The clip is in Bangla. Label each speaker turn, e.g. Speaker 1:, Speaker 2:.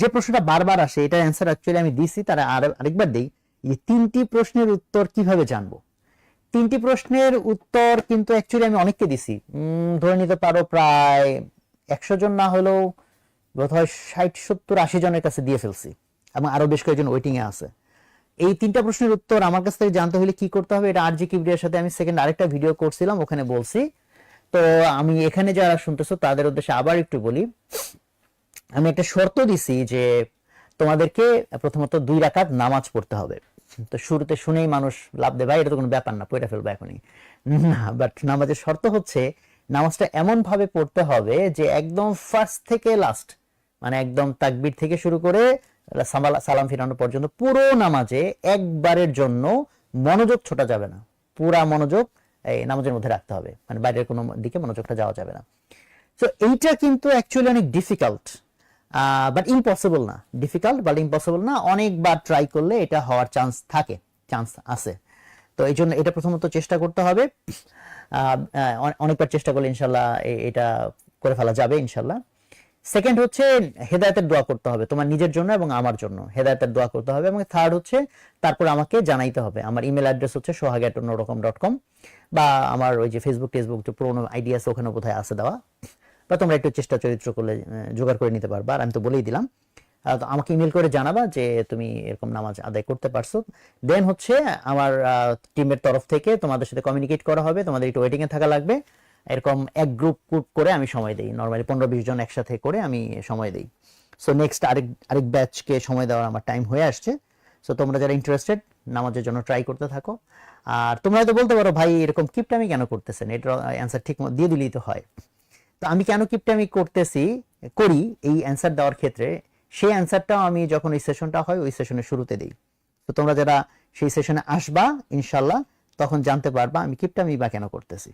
Speaker 1: যে প্রশ্নটা বারবার আসে, এটার অ্যান্সার অ্যাকচুয়ালি আমি দিছি, তারা আর আরেকবার দিই। যে তিনটি প্রশ্নের উত্তর কীভাবে জানব? তিনটি প্রশ্নের উত্তর কিন্তু অ্যাকচুয়ালি আমি অনেককে দিছি। ধরে নিতে পারো প্রায় একশো জন না হলেও বোধহয় ষাট, সত্তর, আশি জনের কাছে দিয়ে ফেলছি। এবং আরও বেশ কয়েকজন ওয়েটিং এ আছে। এই তিনটা প্রশ্নের উত্তর আমার কাছ থেকে জানতে হলে কি করতে হবে, এটা আরজি কিবরিয়ার সাথে আমি সেকেন্ড আরেকটা ভিডিও করছিলাম, ওখানে বলছি। তো আমি এখানে যারা শুনতেছো, তাদের উদ্দেশ্যে আবার একটু বলি। আমি একটা শর্ত দিছি যে তোমাদেরকে প্রথমত দুই রাকাত নামাজ পড়তে হবে। তো শুরুতে শুনেই মানুষ লাভ ভাই, এটা তো কোনো ব্যাপার না, পড়ে ফেলব এখনই। না বাট নামাজের শর্ত হচ্ছে নামাজটা এমন ভাবে পড়তে হবে যে একদম ফার্স্ট থেকে লাস্ট মানে একদম তাকবির থেকে শুরু করে সালাম ফিরানো পর্যন্ত পুরো নামাজে একবারের জন্য মনোযোগ ছোটা যাবে না। পুরা মনোযোগ এই নামাজের মধ্যে রাখতে হবে মানে বাইরের কোনো দিকে মনোযোগটা যাওয়া যাবে না। তো এইটা কিন্তু অ্যাকচুয়ালি অনেক ডিফিকাল্ট বাট ইম্পসিবল না। ডিফিকাল্ট বাট ইম্পসিবল না। অনেকবার ট্রাই করলে এটা হওয়ার চান্স থাকে চান্স আছে। তো এই জন্য এটা প্রথমত চেষ্টা করতে হবে। অনেকবার চেষ্টা করলে ইনশাল্লাহ এটা করে ফেলা যাবে ইনশাল্লাহ। সেকেন্ড হচ্ছে হেদায়তের দোয়া করতে হবে, তোমার নিজের জন্য এবং আমার জন্য। হেদায়তের দোয়া করতে হবে এবং থার্ড হচ্ছে তারপর আমাকে জানাইতে হবে। আমার ইমেল অ্যাড্রেস হচ্ছে সোহাগ অন্যরকম ডট কম বা আমার ওই যে ফেসবুক টেসবুক যে পুরোনো আইডি আছে ওখানে বোধহয় আছে দেওয়া। বা তোমরা একটু চেষ্টা চরিত্র করলে জোগাড় করে নিতে পারবা। আর আমি তো বলেই দিলাম আমাকে ইমেল করে জানাবা যে তুমি এরকম নামাজ আদায় করতে পারছ। দেন হচ্ছে আমার টিমের তরফ থেকে তোমাদের সাথে কমিউনিকেট করা হবে, তোমাদের একটু ওয়েটিং এ থাকা লাগবে। এরকম এক গ্রুপ করে আমি সময় দিই। নর্মালি পনেরো বিশ জন একসাথে করে আমি সময় দিই। সো নেক্সট আরেক আরেক ব্যাচকে সময় দেওয়ার আমার টাইম হয়ে আসছে। সো তোমরা যারা ইন্টারেস্টেড নামাজের জন্য ট্রাই করতে থাকো। আর তোমরা হয়তো বলতে পারো, ভাই, এরকম কিপটা আমি কেন করতেছেন? এটার অ্যান্সার ঠিক দিয়ে দিলেই তো হয়। তো আমি কেন কিপটামি করতেছি, করি এই অ্যান্সার দেওয়ার ক্ষেত্রে, সেই অ্যান্সারটাও আমি যখন ওই সেশনটা হয়, ওই সেশনের শুরুতে দিই। তো তোমরা যারা সেই সেশনে আসবা ইনশাল্লাহ তখন জানতে পারবা আমি কিপটামি বা কেন করতেছি।